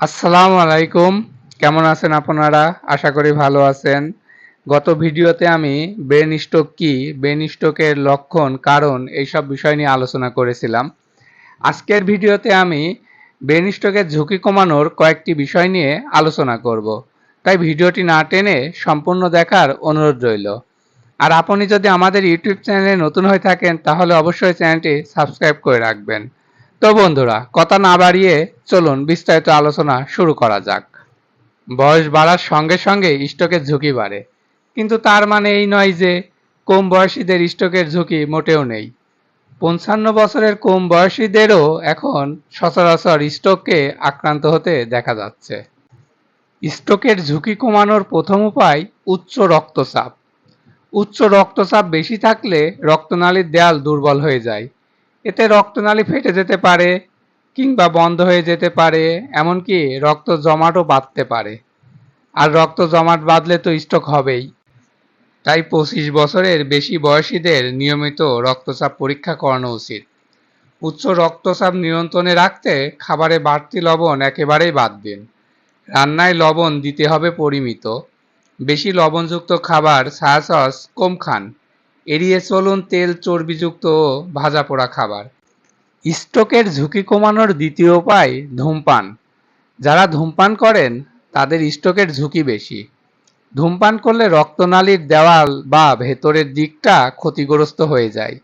আসসালামু আলাইকুম। কেমন আছেন আপনারা? আশা করি ভালো আছেন। গত ভিডিওতে আমি ব্রেন স্ট্রোক কি, ব্রেন স্ট্রোকের লক্ষণ, কারণ এইসব বিষয় নিয়ে আলোচনা করেছিলাম। আজকের ভিডিওতে আমি ব্রেন স্ট্রোকের ঝুঁকি কমানোর কয়েকটি বিষয় নিয়ে আলোচনা করব। তাই ভিডিওটি না টেনে সম্পূর্ণ দেখার অনুরোধ রইল। আর আপনি যদি আমাদের ইউটিউব চ্যানেলে নতুন হয়ে থাকেন, তাহলে অবশ্যই চ্যানেলটি সাবস্ক্রাইব করে রাখবেন। তো বন্ধুরা, কথা না বাড়িয়ে চলুন বিস্তারিত আলোচনা শুরু করা যাক। বয়স বাড়ার সঙ্গে সঙ্গে স্ট্রোকের ঝুঁকি বাড়ে। কিন্তু তার মানে এই নয় যে কম বয়সীদের স্ট্রোকের ঝুঁকি মোটেও নেই। পঞ্চান্ন বছরের কম বয়সীদেরও এখন সচরাচর স্ট্রোককে আক্রান্ত হতে দেখা যাচ্ছে। স্ট্রোকের ঝুঁকি কমানোর প্রথম উপায় উচ্চ রক্তচাপ। উচ্চ রক্তচাপ বেশি থাকলে রক্তনালীর দেয়াল দুর্বল হয়ে যায়। এতে রক্তনালী ফেটে যেতে পারে কিংবা বন্ধ হয়ে যেতে পারে, এমনকি রক্ত জমাটও বাঁধতে পারে। আর রক্ত জমাট বাঁধলে তো স্ট্রোক হবেই। তাই পঁচিশ বছরের বেশি বয়সীদের নিয়মিত রক্তচাপ পরীক্ষা করানো উচিত। উচ্চ রক্তচাপ নিয়ন্ত্রণে রাখতে খাবারে বাড়তি লবণ একেবারেই বাদ দিন। রান্নায় লবণ দিতে হবে পরিমিত। বেশি লবণযুক্ত খাবার সস, কম খান। এড়িয়ে চলুন তেল চর্বিযুক্ত ভাজা পোড়া খাবার। স্ট্রোকের ঝুঁকি কমানোর দ্বিতীয় উপায় ধূমপান। যারা ধূমপান করেন, তাদের স্ট্রোকের ঝুঁকি বেশি। ধূমপান করলে রক্তনালীর দেওয়াল বা ভেতরের দিকটা ক্ষতিগ্রস্ত হয়ে যায়।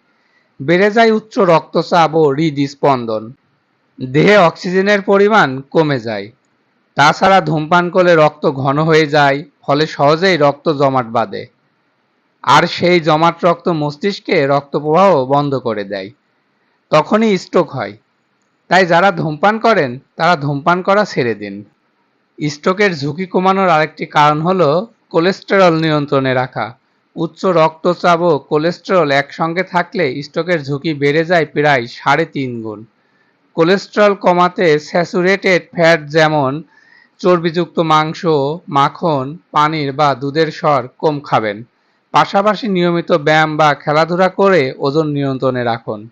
বেড়ে যায় উচ্চ রক্তচাপ ও হৃদস্পন্দন। দেহে অক্সিজেনের পরিমাণ কমে যায়। তাছাড়া ধূমপান করলে রক্ত ঘন হয়ে যায়, ফলে সহজেই রক্ত জমাট বাঁধে। আর সেই জমাট রক্ত মস্তিষ্কে রক্ত প্রবাহ বন্ধ করে দেয়। তখনই স্ট্রোক হয়। তাই যারা ধূমপান করেন, তারা ধূমপান করা ছেড়ে দিন। স্ট্রোকের ঝুঁকি কমানোর আরেকটি কারণ হল কোলেস্টেরল নিয়ন্ত্রণে রাখা। উচ্চ রক্তচাপ ও কোলেস্টেরল একসঙ্গে থাকলে স্ট্রোকের ঝুঁকি বেড়ে যায় প্রায় সাড়ে তিন গুণ। কোলেস্টেরল কমাতে স্যাচুরেটেড ফ্যাট যেমন চর্বিযুক্ত মাংস, মাখন, পানির বা দুধের স্বর কম খাবেন। পাশাপাশি নিয়মিত ব্যায়াম বা খেলাধুলা করে ওজন নিয়ন্ত্রণে রাখুন।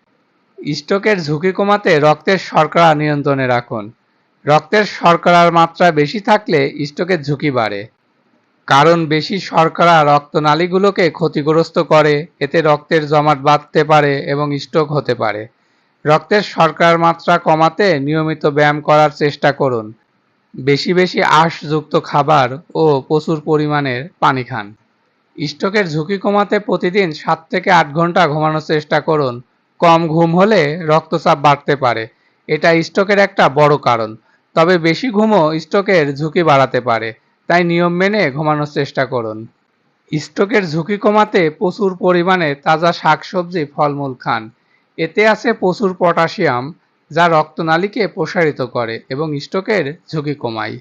স্ট্রোকের ঝুঁকি কমাতে রক্তের শর্করা নিয়ন্ত্রণে রাখুন। রক্তের শর্করার মাত্রা বেশি থাকলে স্ট্রোকের ঝুঁকি বাড়ে। কারণ বেশি শর্করা রক্তনালীগুলোকে ক্ষতিগ্রস্ত করে, এতে রক্তের জমাট বাঁধতে পারে এবং স্ট্রোক হতে পারে। রক্তের শর্করার মাত্রা কমাতে নিয়মিত ব্যায়াম করার চেষ্টা করুন। বেশি বেশি আঁশযুক্ত খাবার ও প্রচুর পরিমাণের পানি খান। স্ট্রোকের ঝুঁকি কমাতে প্রতিদিন সাত থেকে আট ঘণ্টা ঘুমানোর চেষ্টা করুন। কম ঘুম হলে রক্তচাপ বাড়তে পারে। এটা স্ট্রোকের একটা বড় কারণ। তবে বেশি ঘুমও স্ট্রোকের ঝুঁকি বাড়াতে পারে। তাই নিয়ম মেনে ঘুমানোর চেষ্টা করুন। স্ট্রোকের ঝুঁকি কমাতে প্রচুর পরিমাণে তাজা শাকসবজি, ফলমূল খান। এতে আছে প্রচুর পটাশিয়াম, যা রক্তনালীকে প্রসারিত করে এবং স্ট্রোকের ঝুঁকি কমায়।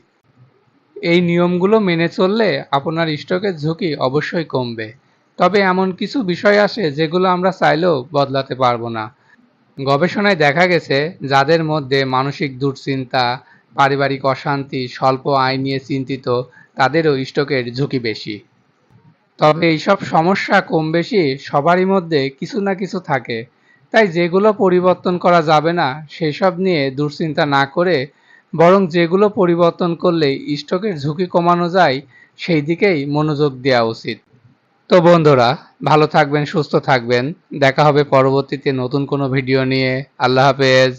এই নিয়মগুলো মেনে চললে আপনার স্টকের ঝুঁকি অবশ্যই কমবে। তবে এমন কিছু বিষয় আসে যেগুলো আমরা চাইলেও বদলাতে পারব না। গবেষণায় দেখা গেছে, যাদের মধ্যে মানসিক দুশ্চিন্তা, পারিবারিক অশান্তি, স্বল্প আয় নিয়ে চিন্তিত, তাদেরও স্টকের ঝুঁকি বেশি। তবে এইসব সমস্যা কম বেশি সবারই মধ্যে কিছু না কিছু থাকে। তাই যেগুলো পরিবর্তন করা যাবে না সেই সব নিয়ে দুশ্চিন্তা না করে বরং যেগুলো পরিবর্তন করলে স্টকের ঝুঁকি কমানো যায় সেই দিকেই মনোযোগ দেওয়া উচিত। তো বন্ধুরা, ভালো থাকবেন, সুস্থ থাকবেন। দেখা হবে পরবর্তীতে নতুন কোনো ভিডিও নিয়ে। আল্লাহ হাফেজ।